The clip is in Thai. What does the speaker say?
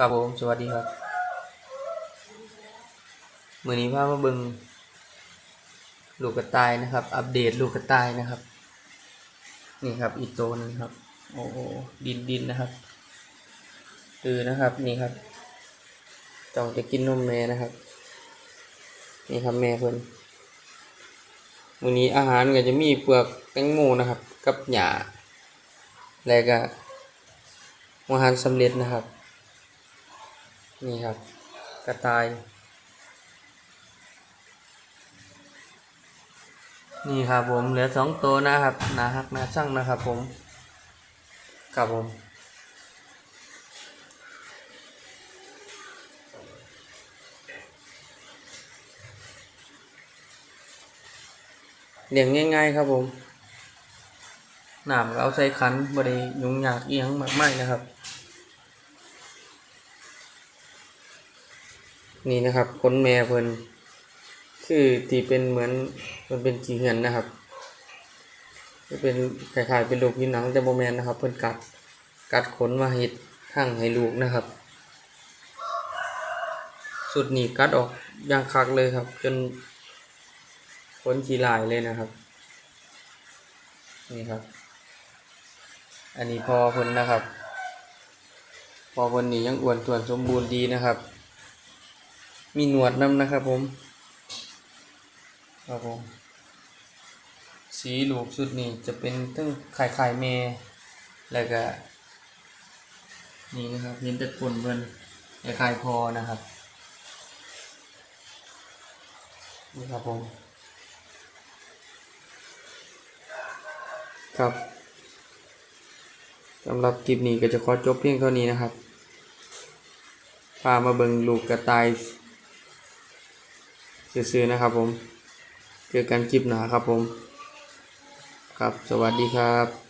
ครับผมสวัสดีครับ มือนี้พามาเบิงลูกกระต่ายนะครับ อัปเดตลูกกระต่ายนะครับ นี่ครับอีกตัวนึงครับ โอ้โหดินดินนะครับคือนะครับนี่ครับต้องจะกินนมแม่นะครับ นี่ครับแม่เพิ่นมือนี้อาหารก็จะมีเปลือกแตงโมนะครับ กับหญ้าแล้วก็อาหารสำเร็จนะครับ นี่ครับ กระต่าย นี่ครับผมเหลือสองตัวนะครับนาฮักนาช่างนะครับผมครับผมเลี้ยงง่ายๆครับผมหน้ำก็เอาใส่ขันบริยุงยากเอียงมากมายนะครับ นี่นะครับขนแม่เพิ่นคือที่เป็นเหมือนมันเป็นจีเหือนนะครับจะเป็นคล้ายๆเป็นลูกพี่หนังแต่โบแมนนะครับ เพิ่นกัดกัดขนมาเห็ดหั่งให้ลูกนะครับ สุดนี้กัดออกอย่างคักเลยครับ จนขนจีลายเลยนะครับ นี่ครับ อันนี้พอเพิ่นนะครับ พอเพิ่นนี่ยังอ้วนทวนสมบูรณ์ดีนะครับ มีหนวดน้ำนะครับผม ครับผม สีลูกชุดนี้จะเป็นทั้งไข่ไข่เมแล้วก็นี่นะครับเห็นแต่ปนเพิ่นไข่ไข่พอนะครับ นี่ครับผม ครับสำหรับคลิปนี้ก็จะขอจบเพียงเท่านี้นะครับพามาเบิ่งลูกกระต่าย ซื้อๆนะครับผม เจอกันคลิปหนาครับผม ครับ สวัสดีครับ